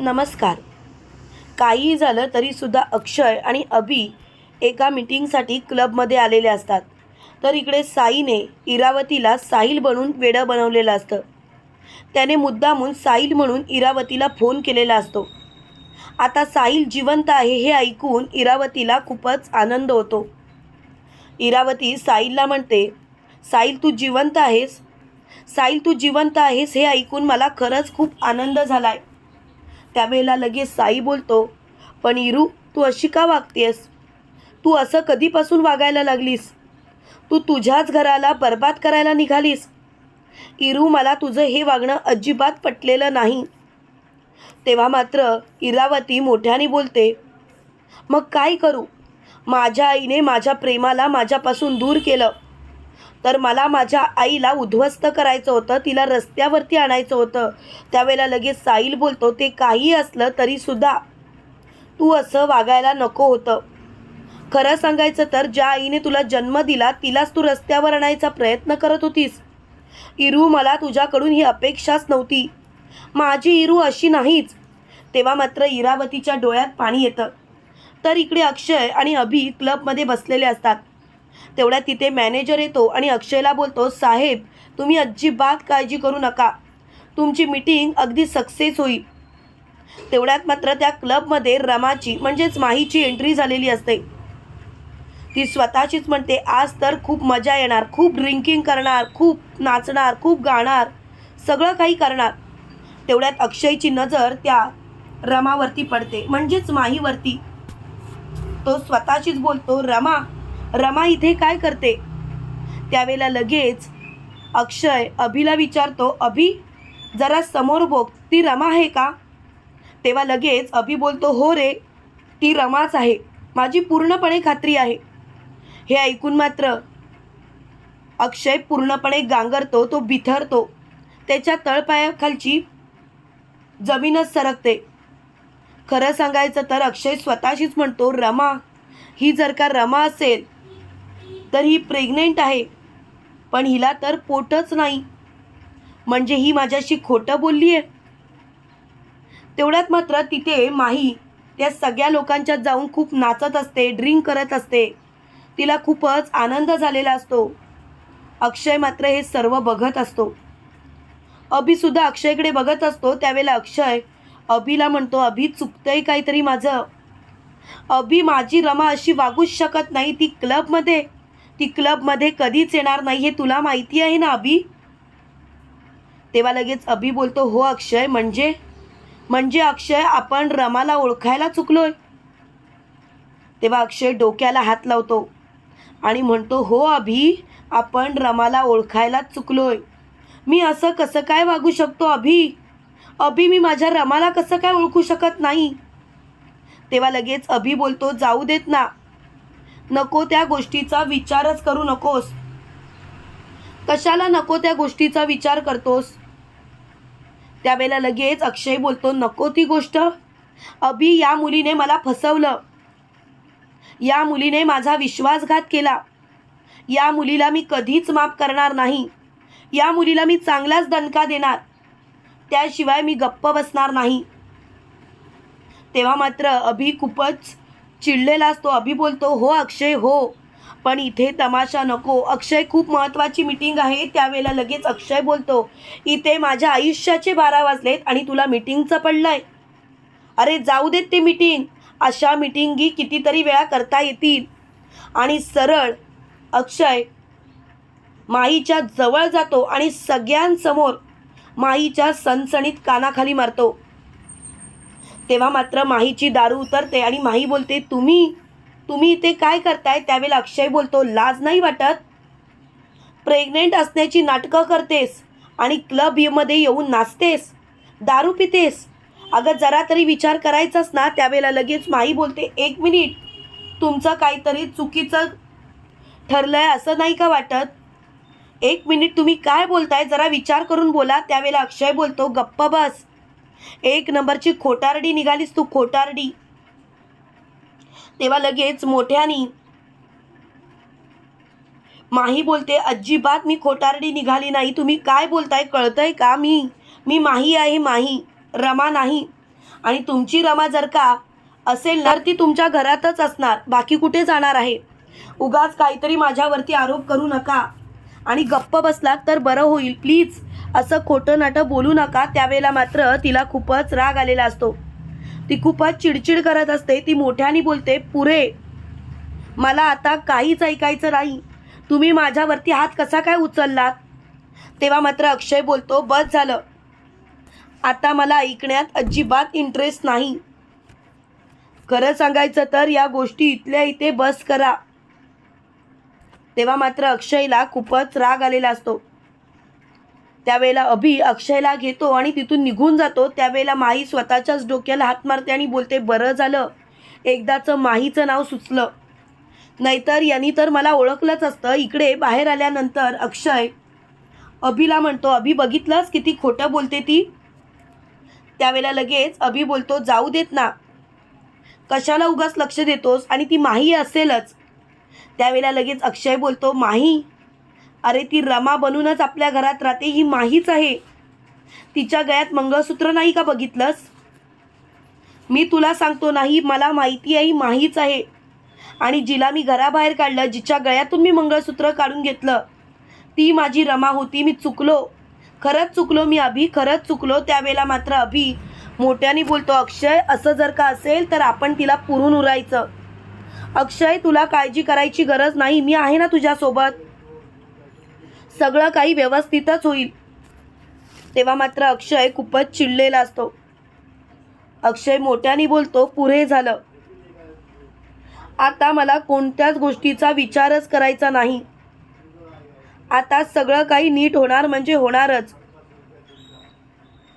नमस्कार. काहीही झालं तरीसुद्धा अक्षय आणि अभि एका मीटिंगसाठी क्लबमध्ये आलेले असतात. तर इकडे साईने इरावतीला साहिल बनून वेडं बनवलेलं असतं. त्याने मुद्दामून साहिल म्हणून इरावतीला फोन केलेला असतो. आता साहिल जिवंत आहे हे ऐकून इरावतीला खूपच आनंद होतो. इरावती साहिलला म्हणते साहिल तू जिवंत आहेस? साहिल तू जिवंत आहेस हे ऐकून मला खरंच खूप आनंद झाला आहे त्यावेळेला लगेच साई बोलतो पण इरू तू अशी का वागतेस तू असं कधीपासून वागायला लागलीस? तू तुझ्याच घराला बर्बाद करायला निघालीस? इरू मला तुझं हे वागणं अजिबात पटलेलं नाही. तेव्हा मात्र इरावती मोठ्याने बोलते मग काय करू? माझ्या आईने माझ्या प्रेमाला माझ्यापासून दूर केलं. तर मला माझ्या आईला उद्ध्वस्त करायचं होतं तिला रस्त्यावरती आणायचं होतं. त्यावेळेला लगेच साईल बोलतो ते काही असलं तरीसुद्धा तू असं वागायला नको होतं. खरं सांगायचं तर ज्या आईने तुला जन्म दिला तिलाच तू रस्त्यावर आणायचा प्रयत्न करत होतीस. इरू मला तुझ्याकडून ही अपेक्षाच नव्हती. माझी इरू अशी नाहीच. तेव्हा मात्र इरावतीच्या डोळ्यात पाणी येतं. तर इकडे अक्षय आणि अभि क्लबमध्ये बसलेले असतात. तेवढ्यात तिथे मॅनेजर येतो आणि अक्षयला बोलतो साहेब तुम्ही अजिबात काळजी करू नका. तुमची मीटिंग अगदी सक्सेस होईल. तेवढ्यात मात्र त्या क्लबमध्ये रमाची म्हणजेच माहीची एंट्री झालेली असते. ती स्वतःचीच म्हणते आज तर खूप मजा येणार खूप ड्रिंकिंग करणार खूप नाचणार खूप गाणार सगळं काही करणार. तेवढ्यात अक्षयची नजर त्या रमावरती पडते म्हणजेच माहीवरती. तो स्वतःशीच बोलतो रमा रमा इथे काय करते? त्यावेळेला लगेच अक्षय अभिला विचारतो अभि जरा समोर बघ ती रमा आहे का? तेव्हा लगेच अभि बोलतो हो रे ती रमाच आहे माझी पूर्णपणे खात्री आहे. हे ऐकून मात्र अक्षय पूर्णपणे गांगरतो तो बिथरतो त्याच्या तळपायाखालची जमीनच सरकते. खरं सांगायचं तर अक्षय स्वतःशीच म्हणतो रमा ही जर का रमा असेल तर ही प्रेग्नेंट आहे. पण हिला तर पोटच नाही. म्हणजे ही माझ्याशी खोटं बोलली आहे तेवढ्यात मात्र तिथे माही त्या सगळ्या लोकांच्यात जाऊन खूप नाचत असते ड्रिंक करत असते. तिला खूपच आनंद झालेला असतो. अक्षय मात्र हे सर्व बघत असतो. अभिसुद्धा अक्षयकडे बघत असतो. त्यावेळेला अक्षय अभिला म्हणतो अभि चुकतंय काहीतरी माझं. अभि माझी रमा अशी वागूच शकत नाही ती क्लबमध्ये. ती क्लबमध्ये कधीच येणार नाही हे तुला माहिती आहे ना अभि? तेव्हा लगेच अभि बोलतो हो अक्षय म्हणजे? म्हणजे अक्षय आपण रमाला ओळखायला चुकलोय. तेव्हा अक्षय डोक्याला हात लावतो आणि म्हणतो हो अभि आपण रमाला ओळखायला चुकलोय. मी असं कसं काय वागू शकतो अभि? अभि मी माझ्या रमाला कसं काय ओळखू शकत नाही? तेव्हा लगेच अभि बोलतो जाऊ देत ना नको त्या गोष्टीचा विचारच करू नकोस. कशाला नको त्या गोष्टीचा विचार करतोस? त्यावेळेला लगेच अक्षय बोलतो नको ती गोष्ट. अभि या मुलीने मला फसवलं. या मुलीने माझा विश्वासघात केला. या मुलीला मी कधीच माफ करणार नाही. या मुलीला मी चांगलाच दणका देणार. त्याशिवाय मी गप्प बसणार नाही. तेव्हा मात्र अभि खूपच चिडलेला असतो अभि बोलतो हो अक्षय हो. पण इथे तमाशा नको. अक्षय खूप महत्त्वाची मीटिंग आहे. त्यावेळेला लगेच अक्षय बोलतो इथे माझ्या आयुष्याचे बारा वाजलेत आणि तुला मीटिंगचं पडलंय. अरे जाऊ देत ते मीटिंग अशा मीटिंगी कितीतरी वेळा करता येतील. आणि सरळ अक्षय माईच्या जवळ जातो आणि सगळ्यांसमोर माईच्या सणसणीत कानाखाली मारतो. तेव्हा मात्र माहीची दारू उतरते आणि माही बोलते तुम्ही तुम्ही इथे काय करताय? त्यावेळेला अक्षय बोलतो लाज नाही वाटत? प्रेग्नेंट असण्याची नाटकं करतेस आणि क्लबमध्ये येऊन नाचतेस दारू पितेस? अगं जरा तरी विचार करायचाच ना. त्यावेळेला लगेच माही बोलते एक मिनिट तुमचं काहीतरी चुकीचं ठरलंय असं नाही का वाटत? एक मिनिट तुम्ही काय बोलताय? जरा विचार करून बोला. त्यावेळेला अक्षय बोलतो गप्प बस एक नंबरची खोटारडी निघालीस तू खोटारडी. तेव्हा लगेच मोठ्यानी माही बोलते अजिबात मी खोटारडी निघाली नाही. तुम्ही काय बोलताय कळतंय का मी? मी माही आहे माही. रमा नाही. आणि तुमची रमा जर का असेल तर ती तुमच्या घरातच असणार. बाकी कुठे जाणार आहे? उगाच काहीतरी माझ्यावरती आरोप करू नका. आणि गप्प बसलात तर बरं होईल. प्लीज असं खोटं नाटं बोलू नका. त्यावेळेला मात्र तिला खूपच राग आलेला असतो. ती खूपच चिडचिड करत असते. ती मोठ्याने बोलते पुरे मला आता काहीच ऐकायचं नाही. तुम्ही माझ्यावरती हात कसा काय उचललात? तेव्हा मात्र अक्षय बोलतो बस झालं. आता मला ऐकण्यात अजिबात इंटरेस्ट नाही. खरं सांगायचं तर या गोष्टी इथल्या इथे बस करा. तेव्हा मात्र अक्षयला खूपच राग आलेला असतो. त्यावेळेला अभि अक्षयला घेतो आणि तिथून निघून जातो. त्यावेळेला माही स्वतःच्याच डोक्याला हात मारते आणि बोलते बरं झालं. एकदाचं माहीचं नाव सुचलं. नाहीतर यांनी तर मला ओळखलंच असतं. इकडे बाहेर आल्यानंतर अक्षय अभिला म्हणतो अभि बघितलंच किती खोटं बोलते ती? त्यावेळेला लगेच अभि बोलतो जाऊ देत ना. कशाला उगाच लक्ष देतोस? आणि ती माही असेलच. त्यावेळेला लगेच अक्षय बोलतो माही अरे ती रमा बनूनच आपल्या घरात राहते ही माहीच आहे. तिच्या गळ्यात मंगळसूत्र नाही का बघितलंस? मी तुला सांगतो नाही मला माहिती आहे ही माहीच आहे. आणि जिला मी घराबाहेर काढलं जिच्या गळ्यातून मी मंगळसूत्र काढून घेतलं. ती माझी रमा होती मी चुकलो. खरंच चुकलो मी अभि खरंच चुकलो त्यावेळेला मात्र अभि. मोठ्याने बोलतो अक्षय असं जर का असेल तर आपण तिला पुरून उरायचं. अक्षय तुला काळजी करायची गरज नाही. मी आहे ना तुझ्यासोबत. सगळं काही व्यवस्थितच होईल. तेव्हा मात्र अक्षय खूपच चिडलेला असतो. अक्षय मोठ्याने बोलतो पुरे झालं. आता मला कोणत्याच गोष्टीचा विचारच करायचा नाही. आता सगळं काही नीट होणार म्हणजे होणारच.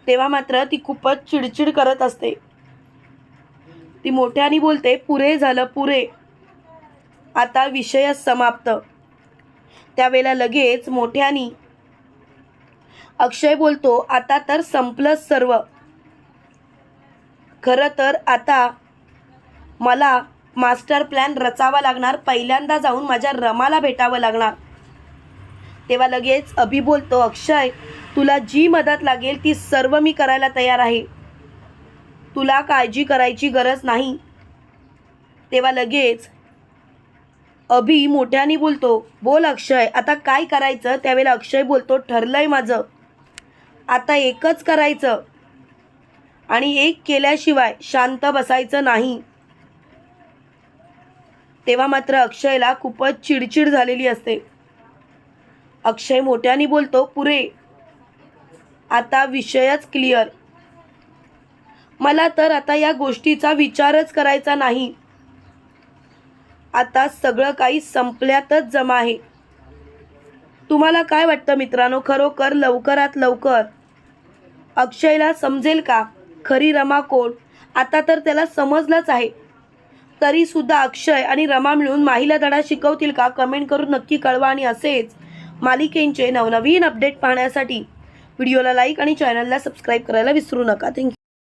तेव्हा मात्र ती खूपच चिडचिड करत असते. ती मोठ्याने बोलते पुरे झालं पुरे आता विषय समाप्त. त्यावेळेला लगेच मोठ्यानी अक्षय बोलतो आता तर संपलं सर्व. खरं तर आता मला मास्टर प्लॅन रचावा लागणार पहिल्यांदा जाऊन माझ्या रमाला भेटावं लागणार. तेव्हा लगेच अभि बोलतो अक्षय तुला जी मदत लागेल ती सर्व मी करायला तयार आहे. तुला काळजी करायची गरज नाही. तेव्हा लगेच अभि मोठ्याने बोलतो बोल अक्षय आता काय करायचं? त्यावेळेला अक्षय बोलतो ठरलंय माझं. आता एकच करायचं. आणि एक केल्याशिवाय शांत बसायचं नाही. तेव्हा मात्र अक्षयला खूपच चिडचिड झालेली असते. अक्षय मोठ्याने बोलतो पुरे आता विषयच क्लिअर. मला तर आता या गोष्टीचा विचारच करायचा नाही. आता सगळं काही संपल्यातच जमा आहे. तुम्हाला काय वाटतं मित्रांनो? खरोखर लवकरात लवकर अक्षयला समजेल का? खरी रमा कोण? आता तर त्याला समजलंच आहे. तरी सुद्धा अक्षय आणि रमा मिळून माहीला धडा शिकवतील का? कमेंट करून नक्की कळवा आणि असेच मालिकेंचे नवनवीन अपडेट पाहण्यासाठी. व्हिडिओला लाईक आणि चॅनलला सबस्क्राईब करायला विसरू नका. थँक्यू